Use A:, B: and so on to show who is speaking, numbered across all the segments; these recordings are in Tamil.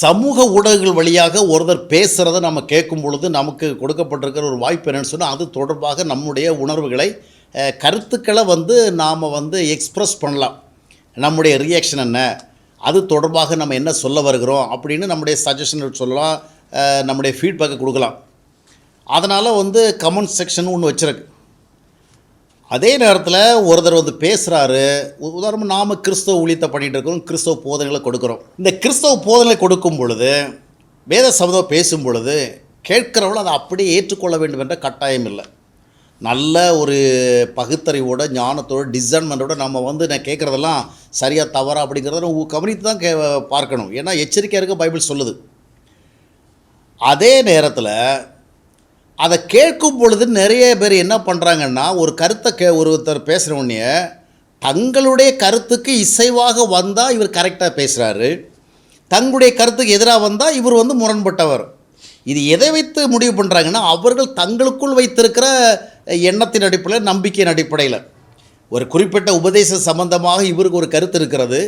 A: சமூக ஊடகங்கள் வழியாக ஒருத்தர் பேசுகிறத நம்ம கேட்கும் பொழுது நமக்கு கொடுக்கப்பட்டிருக்கிற ஒரு வாய்ப்பு என்னென்னு சொன்னால் அது தொடர்பாக நம்முடைய உணர்வுகளை கருத்துக்களை வந்து நாம் வந்து எக்ஸ்ப்ரெஸ் பண்ணலாம். நம்முடைய ரியாக்ஷன் என்ன? அது தொடர்பாக நம்ம என்ன சொல்ல வருகிறோம்? அப்படின்னு நம்முடைய சஜஷன் சொல்லலாம். நம்முடைய ஃபீட்பேக்கை கொடுக்கலாம். அதனால் வந்து கமெண்ட் செக்ஷன் ஒன்று வச்சுருக்கு. அதே நேரத்தில் ஒருத்தர் வந்து பேசுகிறாரு உதாரணமாக நாம் கிறிஸ்தவ ஊழியத்தை பண்ணிகிட்டு இருக்கோம் கிறிஸ்தவ போதனைகளை கொடுக்குறோம். இந்த கிறிஸ்தவ போதனை கொடுக்கும் பொழுது வேத சபதம் பேசும் பொழுது கேட்கிறவள் அதை அப்படியே ஏற்றுக்கொள்ள வேண்டும் என்ற கட்டாயம் இல்லை. நல்ல ஒரு பகுத்தறிவோட ஞானத்தோட டிசைன்மெண்ட்டோட நம்ம வந்து நான் கேட்குறதெல்லாம் சரியாக தவறா அப்படிங்கிறத கவனித்து தான் கே பார்க்கணும். ஏன்னா எச்சரிக்கையாக இருக்க பைபிள் சொல்லுது. அதே நேரத்தில் அதை கேட்கும் பொழுது நிறைய பேர் என்ன பண்ணுறாங்கன்னா ஒரு கருத்தை கே ஒருத்தர் பேசுகிற உடனே தங்களுடைய கருத்துக்கு இசைவாக வந்தால் இவர் கரெக்டாக பேசுகிறாரு தங்களுடைய கருத்துக்கு எதிராக வந்தால் இவர் வந்து முரண்பட்டவர் இது எதை வைத்து முடிவு பண்ணுறாங்கன்னா அவர்கள் தங்களுக்குள் வைத்திருக்கிற எண்ணத்தின் அடிப்படையில் நம்பிக்கையின் அடிப்படையில் ஒரு குறிப்பிட்ட உபதேச சம்பந்தமாக இவருக்கு ஒரு கருத்து இருக்கிறது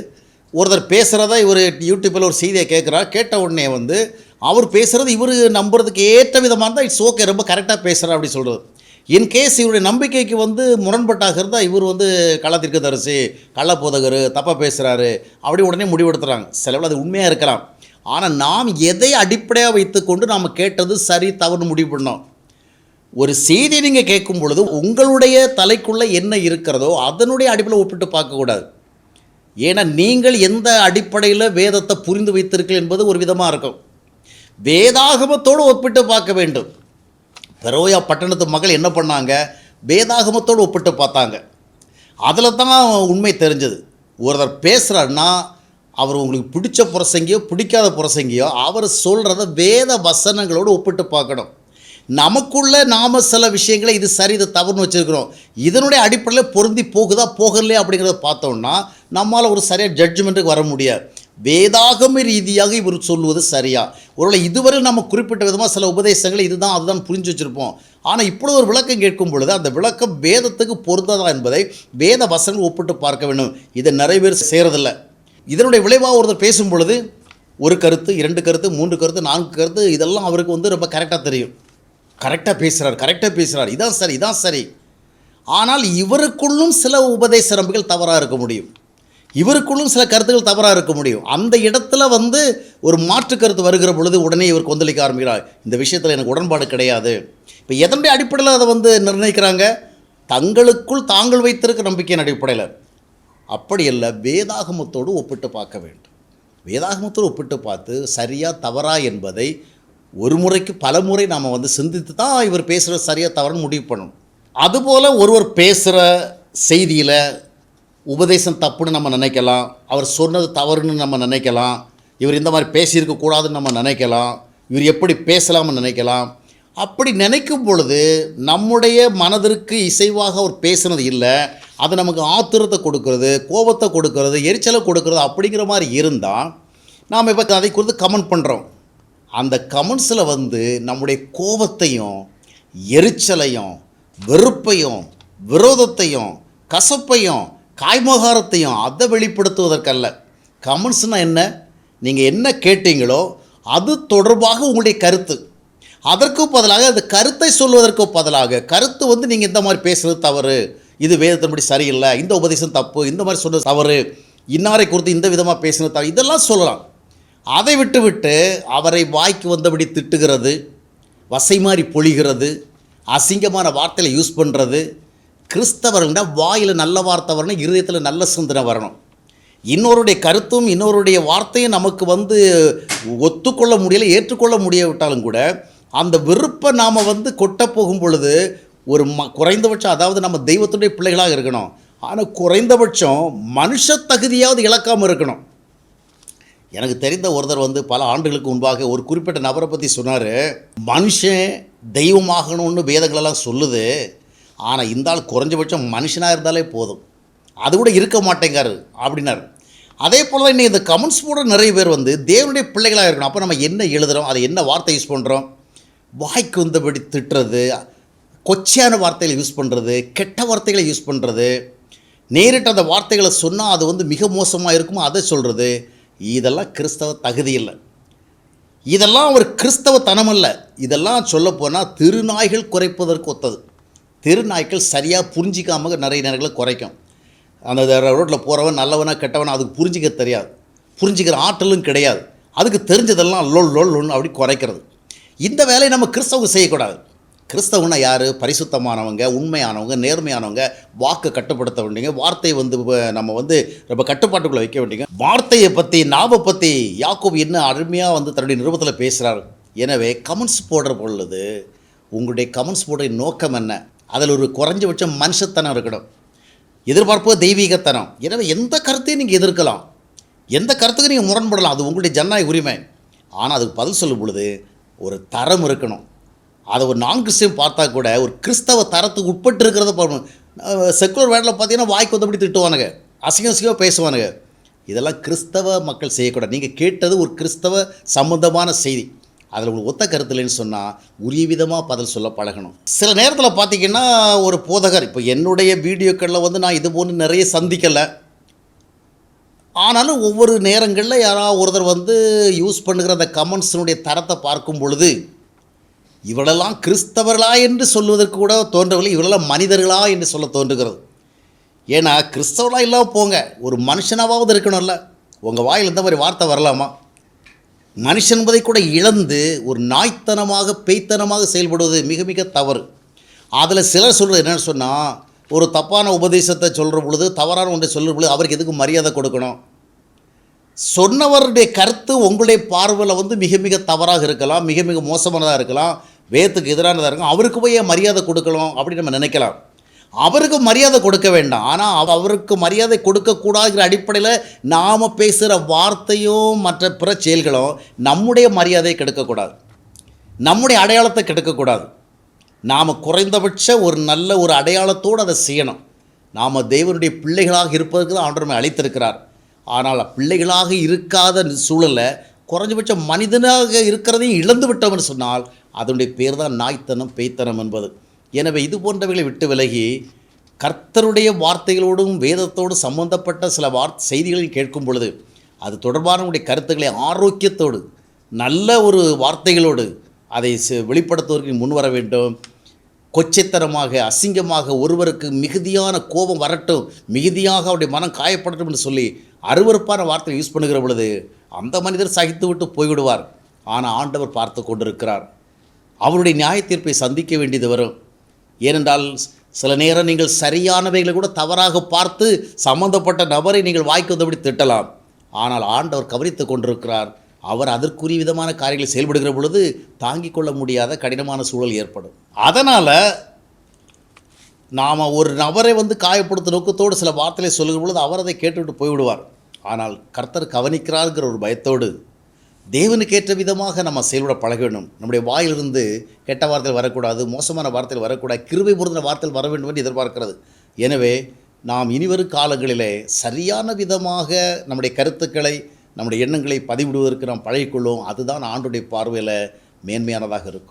A: ஒருத்தர் பேசுகிறதா இவர் யூடியூப்பில் ஒரு செய்தியை கேட்குறார் கேட்ட உடனே வந்து அவர் பேசுகிறது இவர் நம்புறதுக்கு ஏற்ற விதமாக இருந்தால் இட்ஸ் ஓகே ரொம்ப கரெக்டாக பேசுகிறார் அப்படி சொல்கிறது இன் கேஸ் இவருடைய நம்பிக்கைக்கு வந்து முரண்பட்டாக இருந்தால் இவர் வந்து கள்ளத்திற்கு தரிசி கள்ளப்போதகர் தப்பாக பேசுகிறாரு அப்படி உடனே முடிவெடுத்துறாங்க. சிலவில் அது உண்மையாக இருக்கலாம். ஆனால் நாம் எதை அடிப்படையாக வைத்துக்கொண்டு நாம் கேட்டது சரி தவறுன்னு முடிவு பண்ணோம். ஒரு செய்தி நீங்கள் கேட்கும் பொழுது உங்களுடைய தலைக்குள்ளே என்ன இருக்கிறதோ அதனுடைய அடிப்படையில் ஒப்பிட்டு பார்க்கக்கூடாது ஏன்னா நீங்கள் எந்த அடிப்படையில் வேதத்தை புரிந்து வைத்திருக்கீர்கள் என்பது ஒரு விதமாக இருக்கும். வேதாகமத்தோடு ஒப்பிட்டு பார்க்க வேண்டும். பெரோயா பட்டணத்து மகள் என்ன பண்ணாங்க? வேதாகமத்தோடு ஒப்பிட்டு பார்த்தாங்க. அதில் தான் உண்மை தெரிஞ்சது. ஒருத்தர் பேசுகிறாருன்னா அவர் உங்களுக்கு பிடிச்ச புரசங்கியோ பிடிக்காத புரசங்கியோ அவர் சொல்கிறத வேத வசனங்களோடு ஒப்பிட்டு பார்க்கணும். நமக்குள்ள நாம சில விஷயங்களை இது சரி இது தவறுன்னு வச்சுருக்கிறோம். இதனுடைய அடிப்படையில் பொருந்தி போகுதா போகலையா அப்படிங்கிறத பார்த்தோம்னா நம்மளால் ஒரு சரியாக ஜட்ஜ்மெண்ட்டுக்கு வர முடியாது. வேதாகம ரீதியாக இவர் சொல்லுவது சரியா? ஒருவேளை இதுவரை நம்ம குறிப்பிட்ட விதமாக சில உபதேசங்களை இதுதான் அதுதான் புரிஞ்சு வச்சுருப்போம். ஆனால் இப்பொழுது ஒரு விளக்கம் கேட்கும் பொழுது அந்த விளக்கம் வேதத்துக்கு பொருந்ததா என்பதை வேத வசனங்கள் ஒப்பிட்டு பார்க்க வேண்டும். இதை நிறைய பேர் செய்கிறதில்ல இதனுடைய விளைவாக ஒருத்தர் பேசும் பொழுது ஒரு கருத்து இரண்டு கருத்து மூன்று கருத்து நான்கு கருத்து இதெல்லாம் அவருக்கு வந்து ரொம்ப கரெக்டாக தெரியும். கரெக்டாக பேசுகிறார் கரெக்டாக பேசுகிறார் இதான் சரி இதான் சரி. ஆனால் இவருக்குள்ளும் சில உபதேச நம்பிகள் தவறாக இருக்க முடியும். இவருக்குள்ளும் சில கருத்துக்கள் தவறாக இருக்க முடியும். அந்த இடத்துல வந்து ஒரு மாற்று கருத்து வருகிற பொழுது உடனே இவர் கொந்தளிக்க ஆரம்பிக்கிறார். இந்த விஷயத்தில் எனக்கு உடன்பாடு கிடையாது. இப்போ எதனுடைய அடிப்படையில் அதை வந்து நிர்ணயிக்கிறாங்க? தங்களுக்குள் தாங்கள் வைத்திருக்க நம்பிக்கையின் அடிப்படையில். அப்படி இல்லை வேதாகமத்தோடு ஒப்பிட்டு பார்க்க வேண்டும். வேதாகமத்தோடு ஒப்பிட்டு பார்த்து சரியா தவறா என்பதை ஒரு முறைக்கு பல முறை நாம் வந்து சிந்தித்து தான் இவர் பேசுகிற சரியாக தவறுன்னு முடிவு பண்ணணும். அதுபோல் ஒருவர் பேசுகிற செய்தியில் உபதேசம் தப்புன்னு நம்ம நினைக்கலாம். அவர் சொன்னது தவறுன்னு நம்ம நினைக்கலாம். இவர் இந்த மாதிரி பேசியிருக்கக்கூடாதுன்னு நம்ம நினைக்கலாம். இவர் எப்படி பேசலாம்னு நினைக்கலாம். அப்படி நினைக்கும் பொழுது நம்முடைய மனதிற்கு இசைவாக அவர் பேசுனது இல்லை. அது நமக்கு ஆத்திரத்தை கொடுக்கறது கோபத்தை கொடுக்கறது எரிச்சலை கொடுக்கறது அப்படிங்கிற மாதிரி இருந்தால் நாம் இப்போ அதை குறித்து கமெண்ட் பண்ணுறோம் அந்த கமெண்ட்ஸில் வந்து நம்முடைய கோபத்தையும் எரிச்சலையும் வெறுப்பையும் விரோதத்தையும் கசப்பையும் காய்மகாரத்தையும் அதை வெளிப்படுத்துவதற்கல்ல. கமெண்ட்ஸ்னால் என்ன? நீங்கள் என்ன கேட்டீங்களோ அது தொடர்பாக உங்களுடைய கருத்து. அதற்கு பதிலாக அந்த கருத்தை சொல்வதற்கு பதிலாக கருத்து வந்து நீங்கள் இந்த மாதிரி பேசுகிறது தவறு. இது வேதத்தின்படி சரியில்லை. இந்த உபதேசம் தப்பு. இந்த மாதிரி சொல்கிறது தவறு. இன்னாரை குறித்து இந்த விதமாக பேசுனது தவறு. இதெல்லாம் சொல்லலாம். அதை விட்டுவிட்டு அவரை வாய்க்கு வந்தபடி திட்டுகிறது வசை மாதிரி பொழிகிறது அசிங்கமான வார்த்தைகளை யூஸ் பண்ணுறது கிறிஸ்தவர்கள்னா வாயில் நல்ல வார்த்தை வரணும் இருதயத்தில் நல்ல சிந்தனை வரணும். இன்னொருடைய கருத்தும் இன்னொருடைய வார்த்தையும் நமக்கு வந்து ஒத்துக்கொள்ள முடியலை ஏற்றுக்கொள்ள முடியாவிட்டாலும் கூட அந்த வெறுப்பை நாம் வந்து கொட்ட போகும் பொழுது ஒரு ம குறைந்தபட்சம் அதாவது நம்ம தெய்வத்துடைய பிள்ளைகளாக இருக்கணும். ஆனால் குறைந்தபட்சம் மனுஷ தகுதியாவது இழக்காமல் இருக்கணும். எனக்கு தெரிந்த ஒருத்தர் வந்து பல ஆண்டுகளுக்கு முன்பாக ஒரு குறிப்பிட்ட நபரை பற்றி சொன்னார். மனுஷன் தெய்வமாகணும்னு வேதங்களெல்லாம் சொல்லுது. ஆனால் இந்த ஆள் குறைஞ்சபட்சம் மனுஷனாக இருந்தாலே போதும். அது கூட இருக்க மாட்டேங்காரு அப்படின்னாரு. அதே போல் தான் இந்த கமெண்ட்ஸ் போட நிறைய பேர் வந்து தேவனுடைய பிள்ளைகளாக இருக்கணும். அப்போ நம்ம என்ன எழுதுகிறோம் அதை என்ன வார்த்தை யூஸ் பண்ணுறோம் வாய்க்கு வந்தபடி திட்டுறது கொச்சையான வார்த்தைகளை யூஸ் பண்ணுறது கெட்ட வார்த்தைகளை யூஸ் பண்ணுறது நேரிட்ட அந்த வார்த்தைகளை சொன்னால் அது வந்து மிக மோசமாக இருக்குமோ அதை சொல்கிறது இதெல்லாம் கிறிஸ்தவ தகுதி இல்லை. இதெல்லாம் ஒரு கிறிஸ்தவ தனமல்ல இதெல்லாம் சொல்லப்போனால் திருநாய்கள் குறைப்பதற்கு ஒத்தது. தெருநாய்க்கள் சரியாக புரிஞ்சிக்காம நிறைய நேரங்களில் குறைக்கும். அந்த ரோட்டில் போகிறவன் நல்லவனா கெட்டவனா அதுக்கு புரிஞ்சிக்க தெரியாது. புரிஞ்சிக்கிற ஆற்றலும் கிடையாது. அதுக்கு தெரிஞ்சதெல்லாம் லொல் லொல் லொன்னு அப்படி குறைக்கிறது. இந்த வேலையை நம்ம கிறிஸ்தவங்க செய்யக்கூடாது. கிறிஸ்தவனா யார்? பரிசுத்தமானவங்க உண்மையானவங்க நேர்மையானவங்க வாக்கு கட்டுப்படுத்த வேண்டியங்க வார்த்தையை வந்து நம்ம வந்து ரொம்ப கட்டுப்பாட்டுக்குள்ளே வைக்க வேண்டியங்க வார்த்தையை பற்றி நாவை பற்றி யாக்கோப் என்ன அருமையாக வந்து தன்னுடைய நிருபத்தில் பேசுகிறார் எனவே கமெண்ட்ஸ் போடுற பொழுது உங்களுடைய கமெண்ட்ஸ் போடுற நோக்கம் என்ன? அதில் ஒரு குறைஞ்சபட்சம் மனுஷத்தனம் இருக்கணும். எதிர்பார்ப்போ தெய்வீகத்தனம். எனவே எந்த கருத்தையும் நீங்கள் எதிர்க்கலாம். எந்த கருத்துக்கு நீங்கள் முரண்படலாம். அது உங்களுடைய ஜனநாயக உரிமை. ஆனால் அதுக்கு பதில் சொல்லும் பொழுது ஒரு தரம் இருக்கணும். அதை ஒரு நான் கிறிஸ்டியன் பார்த்தா கூட ஒரு கிறிஸ்தவ தரத்துக்கு உட்பட்டு இருக்கிறத பார்க்கணும் செக்குலர் வேர்டில் பார்த்தீங்கன்னா வாய்க்கு வந்தபடி திட்டுவானுங்க. அசிங்க அசிங்கமாக பேசுவானுங்க. இதெல்லாம் கிறிஸ்தவ மக்கள் செய்யக்கூடாது. நீங்கள் கேட்டது ஒரு கிறிஸ்தவ சம்பந்தமான செய்தி. அதில் உங்களுக்கு ஒத்த கருத்து இல்லைன்னு சொன்னால் உரிய விதமாக பதில் சொல்ல பழகணும். சில நேரத்தில் பார்த்தீங்கன்னா ஒரு போதகர் இப்போ என்னுடைய வீடியோக்களில் வந்து நான் இது போன்று நிறைய சந்திக்கலை. ஆனாலும் ஒவ்வொரு நேரங்களில் யாராவது ஒருத்தர் வந்து யூஸ் பண்ணுகிற அந்த கமெண்ட்ஸினுடைய தரத்தை பார்க்கும் பொழுது இவளெல்லாம் கிறிஸ்தவர்களா என்று சொல்வதற்கு கூட தோன்றவில்லை இவளெல்லாம் மனிதர்களா என்று சொல்ல தோன்றுகிறது. ஏன்னா கிறிஸ்தவர்களாக இல்லாமல் போங்க ஒரு மனுஷனாவது இருக்கணும்ல. உங்கள் வாயில் இந்த மாதிரி வார்த்தை வரலாமா? மனுஷன் என்பதை கூட இழந்து ஒரு நாய்த்தனமாக பேய்த்தனமாக செயல்படுவது மிக மிக தவறு. அதில் சிலர் சொல்கிறது என்னென்னு சொன்னால் ஒரு தப்பான உபதேசத்தை சொல்கிற பொழுது தவறான ஒன்றை சொல்கிற பொழுது அவருக்கு எதுக்கு மரியாதை கொடுக்கணும்? சொன்னவருடைய கருத்து உங்களுடைய பார்வையில் வந்து மிக மிக தவறாக இருக்கலாம் மிக மிக மோசமானதாக இருக்கலாம் வேத்துக்கு எதிரானதாக இருக்கும் அவருக்கு போய் மரியாதை கொடுக்கலாம் அப்படின்னு நம்ம நினைக்கலாம். அவருக்கு மரியாதை கொடுக்க வேண்டாம். ஆனால் அவ- அவருக்கு மரியாதை கொடுக்கக்கூடாதுங்கிற அடிப்படையில் நாம் பேசுகிற வார்த்தையும் மற்ற பிற செயல்களும் நம்முடைய மரியாதையை கெடுக்கக்கூடாது நம்முடைய அடையாளத்தை கெடுக்கக்கூடாது நாம் குறைந்தபட்ச ஒரு நல்ல ஒரு அடையாளத்தோடு அதை செய்யணும். நாம் தேவனுடைய பிள்ளைகளாக இருப்பதற்கு தான் ஆண்டவர் அழைத்திருக்கிறார். ஆனால் பிள்ளைகளாக இருக்காத சூழலில் குறைஞ்சபட்சம் மனிதனாக இருக்கிறதையும் இழந்து விட்டோம்னு சொன்னால் அதனுடைய பேர் தான் நாய்த்தனம் பேய்த்தனம் என்பது. எனவே இது போன்றவைகளை விட்டு விலகி கர்த்தருடைய வார்த்தைகளோடும் வேதத்தோடும் சம்பந்தப்பட்ட சில வார் செய்திகளில் கேட்கும் பொழுது அது தொடர்பான உடைய கருத்துக்களை ஆரோக்கியத்தோடு நல்ல ஒரு வார்த்தைகளோடு அதை வெளிப்படுத்துவதற்கு முன் வர வேண்டும். கொச்சைத்தனமாக அசிங்கமாக ஒருவருக்கு மிகுதியான கோபம் வரட்டும் மிகுதியாக அவருடைய மனம் காயப்படட்டும் என்று சொல்லி அருவருப்பான வார்த்தை யூஸ் பண்ணுகிற பொழுது அந்த மனிதர் சகித்து விட்டு போய்விடுவார். ஆனால் ஆண்டவர் பார்த்து கொண்டிருக்கிறார். அவருடைய நியாய தீர்ப்பை சந்திக்க வேண்டியது வரும். ஏனென்றால் சில நேரம் நீங்கள் சரியானவைகளை கூட தவறாக பார்த்து சம்பந்தப்பட்ட நபரை நீங்கள் வாய்க்கு வந்தபடி திட்டலாம். ஆனால் ஆண்டவர் கவனித்து கொண்டிருக்கிறார். அவர் அதற்குரிய விதமான காரியங்களை செயல்படுகிற பொழுது தாங்கிக் கொள்ள முடியாத கடினமான சூழல் ஏற்படும். அதனால் நாம் ஒரு நபரை வந்து காயப்படுத்த நோக்கத்தோடு சில வார்த்தைகளை சொல்லுகிற பொழுது அவர் அதை கேட்டுவிட்டு போய்விடுவார். ஆனால் கர்த்தர் கவனிக்கிறாருங்கிற ஒரு பயத்தோடு தேவனுக்கேற்ற விதமாக நம்ம செயல்பட பழக வேண்டும் நம்முடைய வாயிலிருந்து கெட்ட வார்த்தைகள் வரக்கூடாது மோசமான வார்த்தைகள் வரக்கூடாது கிருபை பொருந்தின வார்த்தைகள் வர வேண்டும் என்று எதிர்பார்க்கிறது. எனவே நாம் இனிவரும் காலங்களிலே சரியான விதமாக நம்முடைய கருத்துக்களை நம்முடைய எண்ணங்களை பதிவிடுவதற்கு நாம் பழகிக்கொள்வோம். அதுதான் ஆண்டுடைய பார்வையில் மேன்மையானதாக இருக்கும்.